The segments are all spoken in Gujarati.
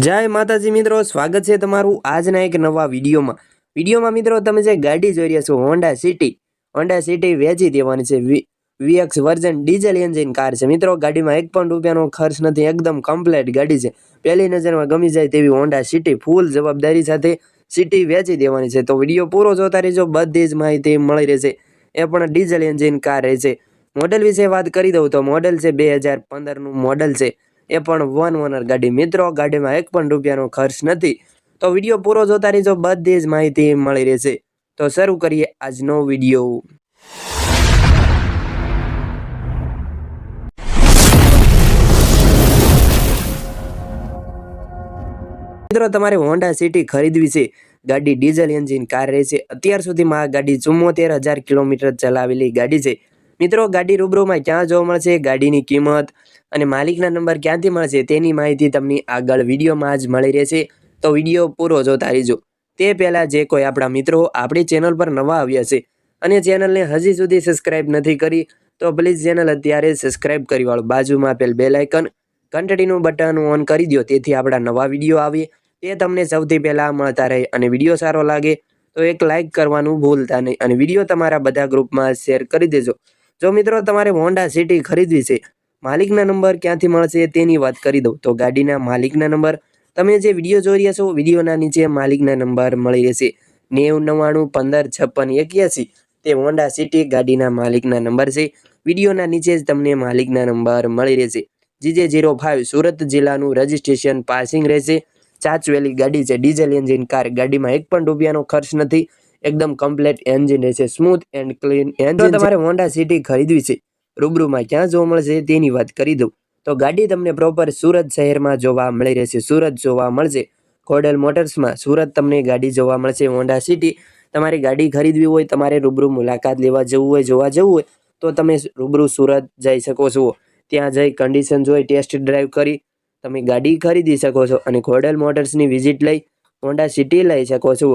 જય માતાજી મિત્રો, સ્વાગત છે તમારું આજના એક નવા વિડીયોમાં. વિડીયોમાં મિત્રો તમે જે ગાડી જોઈ રહ્યા છો હોન્ડા સિટી હોન્ડા સિટી વેચી દેવાની છે. VX version diesel engine car છે. મિત્રો, ગાડીમાં એક પણ રૂપિયાનો ખર્ચ નથી, એકદમ કમ્પ્લેટ ગાડી છે. પહેલી નજરમાં ગમી જાય તેવી હોન્ડા સિટી ફૂલ જવાબદારી સાથે સિટી વેચી દેવાની છે. તો વીડિયો પૂરો જોતા રહેજો, બધી જ માહિતી મળી રહેશે. એ પણ ડીઝલ એન્જિન કાર રહેશે. મોડલ વિશે વાત કરી દઉં તો મોડલ છે બે હજાર પંદરનું મોડલ છે. એ પણ વન ઓનર ગાડી. મિત્રો, ગાડીમાં એક પણ રૂપિયાનો ખર્ચ નથી. તો વીડિયો પૂરો જોતા રહેજો. બધી જ માહિતી મળી રહેશે. તો શરૂ કરીએ આજનો વીડિયો. મિત્રો, તમારે હોન્ડા સિટી ખરીદવી છે. ગાડી ડીઝલ એન્જિન કાર રહેશે. અત્યાર સુધીમાં આ ગાડી ચુમ્મોતેર હજાર કિલોમીટર ચલાવેલી ગાડી છે. મિત્રો, ગાડી રૂબરૂમાં ક્યાં જોવા મળશે? ગાડીની કિંમત અને માલિકના નંબર ક્યાંથી મળશે તેની માહિતી તમને આગળ વિડીયોમાં જ મળી રહેશે. તો વીડિયો પૂરો જોતા રહેજો. તે પહેલાં જે કોઈ આપણા મિત્રો આપણી ચેનલ પર નવા આવ્યા છે અને ચેનલને હજી સુધી સબસ્ક્રાઇબ નથી કરી, તો પ્લીઝ ચેનલ અત્યારે સબસ્ક્રાઇબ કરી વાળો. બાજુમાં આપેલ બેલ આઇકન ઘંટડીનું બટન ઓન કરી દો તેથી આપણા નવા વીડિયો આવે. તે તમને સૌથી પહેલાં મળતા રહે અને વીડિયો સારો લાગે, તો એક લાઇક કરવાનું ભૂલતા નહીં. અને વીડિયો તમારા બધા ગ્રુપમાં શેર કરી દેજો. જો મિત્રો તમારે હોન્ડા સિટી ખરીદવી છે, માલિકના નંબર ક્યાંથી મળશે તેની વાત કરી દઉં. તો ગાડીના માલિકના નંબર, તમે જે વીડિયો જોઈ રહ્યા છો, વિડીયોના નીચે માલિકના નંબર મળી રહેશે. નેવું નવ્વાણું પંદર છપ્પન એક્યાસી, તે હોન્ડા સિટી ગાડીના માલિકના નંબર છે. વિડીયોના નીચે જ તમને માલિકના નંબર મળી રહેશે. જીજે જીરો ફાઇવ સુરત જિલ્લાનું રજિસ્ટ્રેશન પાસિંગ રહેશે. ચાચવેલી ગાડી છે, ડીઝલ એન્જિન કાર ગાડીમાં એક પણ રૂપિયાનો ખર્ચ નથી. એકદમ કમ્પ્લેટ એન્જિન રહેશે સ્મૂથ એન્ડ ક્લીન એન્જિન તમારે હોન્ડા સિટી ખરીદવી છે રૂબરૂમાં ક્યાં જોવા મળશે તેની વાત કરી દઉં. તો ગાડી તમને પ્રોપર સુરત શહેરમાં જોવા મળી રહેશે સુરત જોવા મળશે. ખોડેલ મોટર્સમાં સુરત તમને ગાડી જોવા મળશે હોન્ડા સિટી તમારી ગાડી ખરીદવી હોય તમારે રૂબરૂ મુલાકાત લેવા જવું હોય જોવા જવું હોય તો તમે રૂબરૂ સુરત જઈ શકો છો. ત્યાં જઈ કન્ડિશન જોઈ ટેસ્ટ ડ્રાઈવ કરી તમે ગાડી ખરીદી શકો છો અને ખોડેલ મોટર્સની વિઝિટ લઈ હોન્ડા સિટી લઈ શકો છો.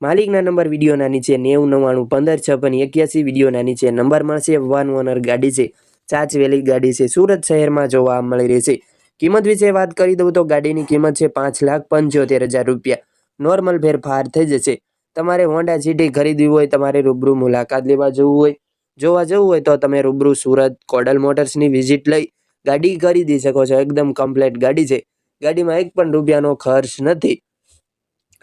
માલિકના નંબર વિડીયોના નીચે નેવું, નવ્વાણું, પંદર, છપ્પન, એક્યાસી વિડીયોના નીચે નંબર મળશે. વન ઓનર ગાડી છે. ચાચવેલી ગાડી છે. સુરત શહેરમાં જોવા મળી રહી છે. કિંમત વિશે વાત કરી દઉં તો ગાડીની કિંમત છે પાંચ લાખ પંચોતેર હજાર રૂપિયા. નોર્મલ ફેરફાર થઈ જશે. તમારે હોન્ડા સિટી ખરીદવી હોય, તમારે રૂબરૂ મુલાકાત લેવા જવું હોય, જોવા જવું હોય તો તમે રૂબરૂ સુરત કોડલ મોટર્સની વિઝિટ લઈ ગાડી ખરીદી શકો છો. એકદમ કમ્પ્લેટ ગાડી છે. ગાડીમાં એક પણ રૂપિયાનો ખર્ચ નથી.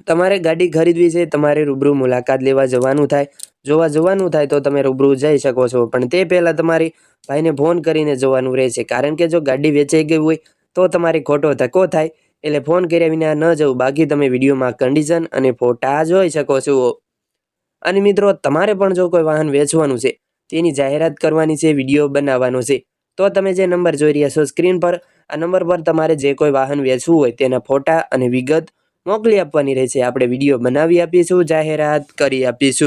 તમારે ગાડી ખરીદવી છે, તમારે રૂબરૂ મુલાકાત લેવા જવાનું થાય. જોવા જવાનું થાય તો તમે રૂબરૂ જઈ શકો છો. પણ તે પહેલાં તમારી ભાઈને ફોન કરીને જવાનું રહેશે. કારણ કે જો ગાડી વેચાઈ ગઈ હોય તો તમારે ખોટો ધક્કો થાય. એટલે ફોન કર્યા વિના ન જવું. બાકી તમે વિડીયોમાં કન્ડિશન અને ફોટા જોઈ શકો છો. અને મિત્રો, તમારે પણ જો કોઈ વાહન વેચવાનું છે, તેની જાહેરાત કરવાની છે, વીડિયો બનાવવાનો છે, તો તમે જે નંબર જોઈ રહ્યા છો સ્ક્રીન પર, આ નંબર પર તમારે જે કોઈ વાહન વેચવું હોય તેના ફોટા અને વિગત મોકલી આપવાની રહેશે. આપણે વીડિયો બનાવી આપીશું જાહેરાત કરી આપીશું.